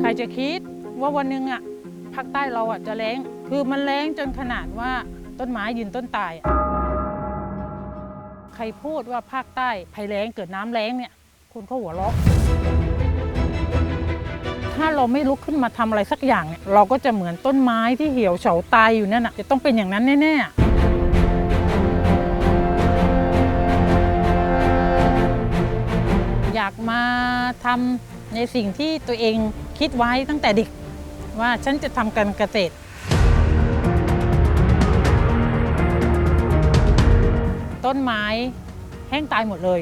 ใครจะคิดว่าวันหนึ่งอะภาคใต้เราอะจะแล้ง คือมันแล้งจนขนาดว่าต้นไม้ยืนต้นตายอะใครพูดว่าภาคใต้ภัยแล้งเกิดน้ำแล้งเนี่ยคุณก็หัวเราะถ้าเราไม่ลุกขึ้นมาทำอะไรสักอย่างเนี่ยเราก็จะเหมือนต้นไม้ที่เหี่ยวเฉาตายอยู่นั่นน่ะจะต้องเป็นอย่างนั้นแน่ๆ อยากมาทำในสิ่งที่ตัวเองคิดไว้ตั้งแต่เด็ก ว่าฉันจะทำการเกษตร ต้นไม้แห้งตายหมดเลย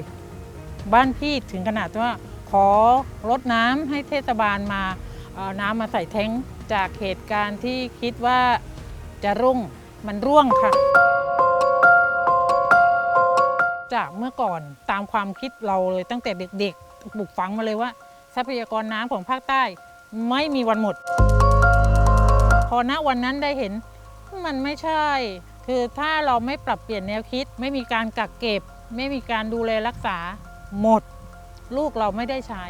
บ้านพี่ถึงขนาดว่าขอรดน้ำให้เทศบาลมาเอาน้ำมาใส่แท้งจากเหตุการณ์ที่คิดว่าจะรุ่งมันร่วงค่ะ จากเมื่อก่อนตามความคิดเราเลยตั้งแต่เด็กๆปลูกฝังมาเลยว่า ทรัพยากรน้ำของภาคใต้ไม่มีวันหมด พอณวันนั้นได้เห็นมันไม่ใช่ คือถ้าเราไม่ปรับเปลี่ยนแนวคิด ไม่มีการกักเก็บ ไม่มีการดูแลรักษาหมด ลูกเราไม่ได้ใช้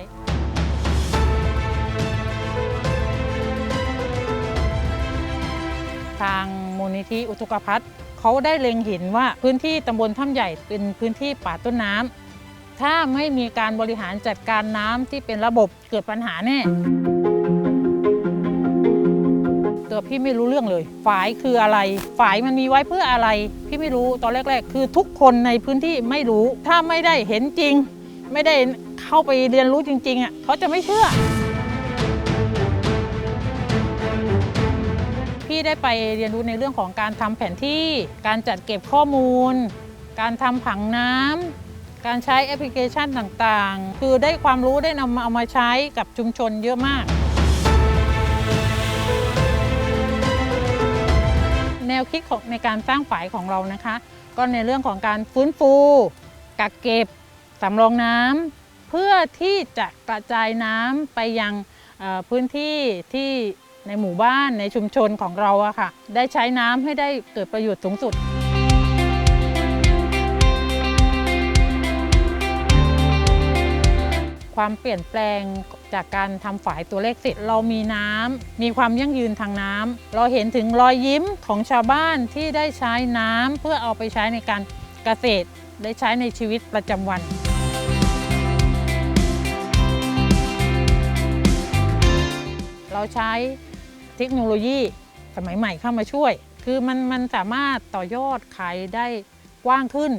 ทางมูลนิธิอุทุกภัทร เขาได้เล็งเห็นว่าพื้นที่ตำบลถ้ำใหญ่เป็นพื้นที่ป่าต้นน้ำถ้าไม่มีการบริหารจัดการน้ำที่เป็นระบบเกิดปัญหาแน่ตัวพี่ไม่รู้เรื่องเลย ฝายคืออะไร ฝายมันมีไว้เพื่ออะไร พี่ไม่รู้ตอนแรก ๆ คือทุกคนในพื้นที่ไม่รู้ ถ้าไม่ได้เห็นจริง ไม่ได้เข้าไปเรียนรู้จริงๆอะเขาจะไม่เชื่อ ได้ไปเรียนรู้ในเรื่องของการทำแผนที่ การจัดเก็บข้อมูล การทำผังน้ำการใช้แอปพลิเคชันต่างๆ คือได้ความรู้ได้นำมาเอามาใช้กับชุมชนเยอะมาก แนวคิดของในการสร้างฝายของเรานะคะ ก็ในเรื่องของการฟื้นฟู กักเก็บสำรองน้ำเพื่อที่จะกระจายน้ำไปยังพื้นที่ที่ ในหมู่บ้านในชุมชนของเราอะค่ะ ได้ใช้น้ำให้ได้เกิดประโยชน์สูงสุดความเปลี่ยนแปลงจากการทำฝายตัวเลขเสร็จเรามีน้ำมีความยั่งยืนทางน้ำเราเห็นถึงรอยยิ้มของชาวบ้านที่ได้ใช้น้ำเพื่อเอาไปใช้ในการเกษตร ได้ใช้ในชีวิตประจำวันเราใช้ เทคโนโลยีสมัยใหม่เข้ามาช่วย คือมันมันสามารถต่อยอดขายได้กว้างขึ้น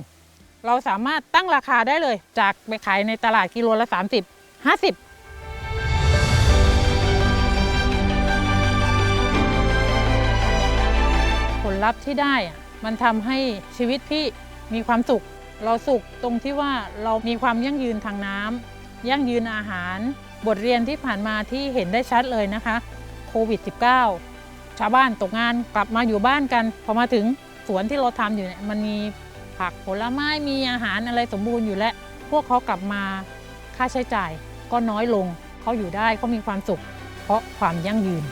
เราสามารถตั้งราคาได้เลย จากไปขายในตลาดกิโลละ 30 50ผลลัพธ์ที่ได้มันทำให้ชีวิตพี่มีความสุข เราสุขตรงที่ว่าเรามีความยั่งยืนทางน้ำยั่งยืนอาหาร บทเรียนที่ผ่านมาที่เห็นได้ชัดเลยนะคะ โควิด -19 ชาวบ้านตกงานกลับมาอยู่บ้านกัน พอมาถึงสวนที่เราทำอยู่เนี่ยมันมีผักผลไม้มีอาหารอะไรสมบูรณ์อยู่แล้ว พวกเขากลับมาค่าใช้จ่ายก็น้อยลงเขาอยู่ได้เขามีความสุขเพราะความยั่งยืน